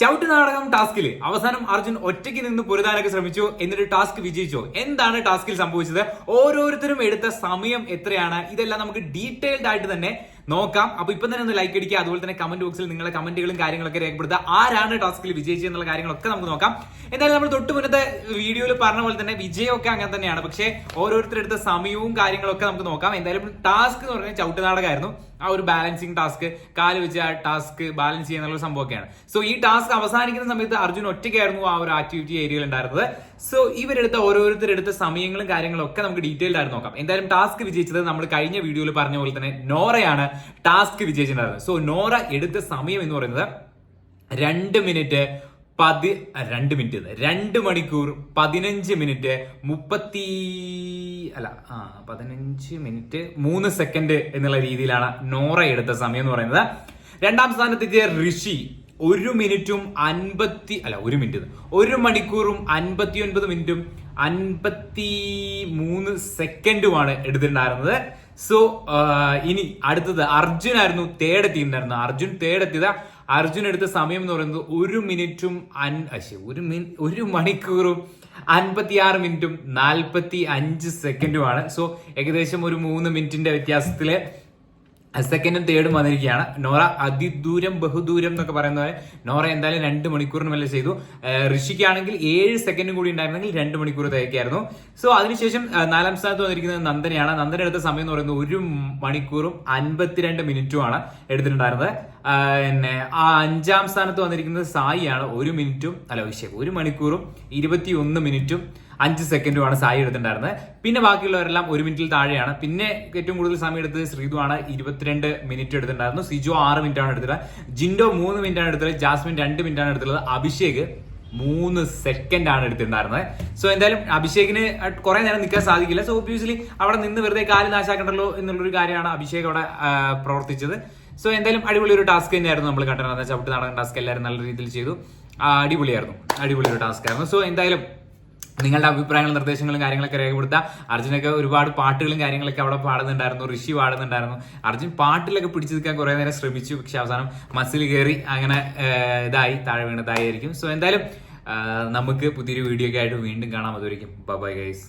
ചവിട്ട് നാടകം ടാസ്കിൽ അവസാനം അർജുൻ ഒറ്റയ്ക്ക് നിന്ന് പൊരുതാനൊക്കെ ശ്രമിച്ചു. എന്നിട്ട് ടാസ്ക് വിജയിച്ചു? എന്താണ് ടാസ്കിൽ സംഭവിച്ചത്? ഓരോരുത്തരും എടുത്ത സമയം എത്രയാണ്? ഇതെല്ലാം നമുക്ക് ഡീറ്റെയിൽഡ് ആയിട്ട് തന്നെ നോക്കാം. അപ്പൊ ഇപ്പൊ തന്നെ ഒന്ന് ലൈക്ക് അടിക്കുക. അതുപോലെ തന്നെ കമന്റ് ബോക്സിൽ നിങ്ങളുടെ കമന്റുകളും കാര്യങ്ങളൊക്കെ രേഖപ്പെടുത്തുക. ആരാണ് ടാസ്കിൽ വിജയിച്ചത് എന്നുള്ള കാര്യങ്ങളൊക്കെ നമുക്ക് നോക്കാം. എന്തായാലും നമ്മൾ തൊട്ട് മുന്നത്തെ വീഡിയോയിൽ പറഞ്ഞ പോലെ തന്നെ വിജയമൊക്കെ അങ്ങനെ തന്നെയാണ്. പക്ഷേ ഓരോരുത്തരെടുത്ത സമയവും കാര്യങ്ങളൊക്കെ നമുക്ക് നോക്കാം. എന്തായാലും ടാസ്ക് എന്ന് പറഞ്ഞാൽ ചവിട്ട് നാടകമായിരുന്നു. ആ ഒരു ബാലൻസിങ് ടാസ്ക് കാൽ വെച്ച് ടാസ്ക് ബാലൻസ് ചെയ്യുന്ന സംഭവമൊക്കെയാണ്. സോ ഈ ടാസ്ക് അവസാനിക്കുന്ന സമയത്ത് അർജുൻ ഒറ്റയ്ക്കായിരുന്നു ആ ഒരു ആക്ടിവിറ്റി ഏരിയയിൽ ഉണ്ടായിരുന്നത്. സോ ഇവരെടുത്ത ഓരോരുത്തരെടുത്ത സമയങ്ങളും കാര്യങ്ങളും ഒക്കെ നമുക്ക് ഡീറ്റെയിൽഡ് ആയിട്ട് നോക്കാം. എന്തായാലും ടാസ്ക് വിജയിച്ചത് നമ്മൾ കഴിഞ്ഞ വീഡിയോയിൽ പറഞ്ഞ പോലെ തന്നെ നോറയാണ് ടാസ്ക് വിജയിച്ചിട്ടുണ്ടായിരുന്നത്. സോ നോറ എടുത്ത സമയം എന്ന് പറയുന്നത് രണ്ട് മിനിറ്റ് പതി രണ്ട് മിനിറ്റ്. രണ്ട് മണിക്കൂർ പതിനഞ്ച് മിനിറ്റ് മുപ്പത്തി അല്ല ആ പതിനഞ്ച് മിനിറ്റ് മൂന്ന് സെക്കൻഡ് എന്നുള്ള രീതിയിലാണ് നോറ എടുത്ത സമയം എന്ന് പറയുന്നത്. രണ്ടാം സ്ഥാനത്തെത്തിയ ഋഷി ഒരു മിനിറ്റും അൻപത്തി അല്ല ഒരു മിനിറ്റ്. ഒരു മണിക്കൂറും അൻപത്തി ഒൻപത് മിനിറ്റും അൻപത്തി മൂന്ന് സെക്കൻഡുമാണ് എടുത്തിട്ടുണ്ടായിരുന്നത്. സോ ഇനി അടുത്തത് അർജുൻ ആയിരുന്നു തേർഡ് എത്തിയിട്ടുണ്ടായിരുന്നത് അർജുൻ തേർഡ് എത്തിയത്. അർജുൻ എടുത്ത സമയം എന്ന് പറയുന്നത് ഒരു മിനിറ്റും അൻ ഒരു മിനി ഒരു മണിക്കൂറും അൻപത്തി ആറ് മിനിറ്റും നാൽപ്പത്തി അഞ്ച് സെക്കൻഡുമാണ്. സോ ഏകദേശം ഒരു മൂന്ന് മിനിറ്റിന്റെ വ്യത്യാസത്തിൽ സെക്കൻഡും തേർഡും വന്നിരിക്കുകയാണ്. നോറ അതിദൂരം ബഹുദൂരം എന്നൊക്കെ പറയുന്ന പോലെ നോറ എന്തായാലും രണ്ട് മണിക്കൂറിന് മേലെ ചെയ്തു. ഋഷിക്കാണെങ്കിൽ ഏഴ് സെക്കൻഡും കൂടി ഉണ്ടായിരുന്നെങ്കിൽ രണ്ട് മണിക്കൂർ തേക്കായിരുന്നു സോ അതിനുശേഷം നാലാം സ്ഥാനത്ത് വന്നിരിക്കുന്നത് നന്ദനയാണ്. നന്ദന എടുത്ത സമയം എന്ന് പറയുന്നത് ഒരു മണിക്കൂറും അൻപത്തിരണ്ട് മിനിറ്റുമാണ് എടുത്തിട്ടുണ്ടായിരുന്നത്. പിന്നെ ആ അഞ്ചാം സ്ഥാനത്ത് വന്നിരിക്കുന്നത് സായിയാണ്. ഒരു മിനിറ്റും അല്ല ഒരു മണിക്കൂറും ഇരുപത്തി ഒന്ന് മിനിറ്റും. അഞ്ച് സെക്കൻഡുമാണ് സായി എടുത്തിട്ടുണ്ടായിരുന്നത്. പിന്നെ ബാക്കിയുള്ളവരെല്ലാം ഒരു മിനിറ്റിൽ താഴെയാണ്. പിന്നെ ഏറ്റവും കൂടുതൽ സമയം എടുത്തത് ശ്രീതു ആണ് ഇരുപത്തിരണ്ട് മിനിറ്റ് എടുത്തിട്ടുണ്ടായിരുന്നു. സിജു ആറ് മിനിറ്റ് ആണ് എടുത്തത് ജിൻഡോ മൂന്ന് മിനിറ്റ് ആണ് എടുത്തത് ജാസ്മിൻ രണ്ട് മിനിറ്റ് ആണ് എടുത്തിട്ടുള്ളത്. അഭിഷേക് മൂന്ന് സെക്കൻഡ് ആണ് എടുത്തിട്ടുണ്ടായിരുന്നത്. സോ എന്തായാലും അഭിഷേകിന് കുറെ നേരം നിൽക്കാൻ സാധിക്കില്ല. സോ ഒബ്വിയസ്ലി അവിടെ നിന്ന് വെറുതെ കാൽ നാശാക്കണ്ടല്ലോ എന്നുള്ളൊരു കാര്യമാണ് അഭിഷേക് അവിടെ പ്രവർത്തിച്ചത്. സോ എന്തായാലും അടിപൊളി ഒരു ടാസ്ക് തന്നെയായിരുന്നു നമ്മൾ കണ്ടിരുന്നത് ചവിട്ട് നടക്കുന്ന ടാസ്ക് എല്ലാവരും നല്ല രീതിയിൽ ചെയ്തു. അടിപൊളിയായിരുന്നു. അടിപൊളി ഒരു ടാസ്ക് ആയിരുന്നു. സോ എന്തായാലും നിങ്ങളുടെ അഭിപ്രായങ്ങളും നിർദ്ദേശങ്ങളും കാര്യങ്ങളൊക്കെ രേഖപ്പെടുത്തുക. അർജുനൊക്കെ ഒരുപാട് പാട്ടുകളും കാര്യങ്ങളൊക്കെ അവിടെ പാടുന്നുണ്ടായിരുന്നു. ഋഷി പാടുന്നുണ്ടായിരുന്നു. അർജുൻ പാട്ടിലൊക്കെ പിടിച്ചു നിൽക്കാൻ കുറെ നേരം ശ്രമിച്ചു. പക്ഷെ അവസാനം മസിൽ കയറി അങ്ങനെ ഇതായി താഴെ വീണതായിരിക്കും സോ എന്തായാലും നമുക്ക് പുതിയൊരു വീഡിയോ ഒക്കെ ആയിട്ട് വീണ്ടും കാണാം. അതൊരിക്കും ബൈ ഗൈസ്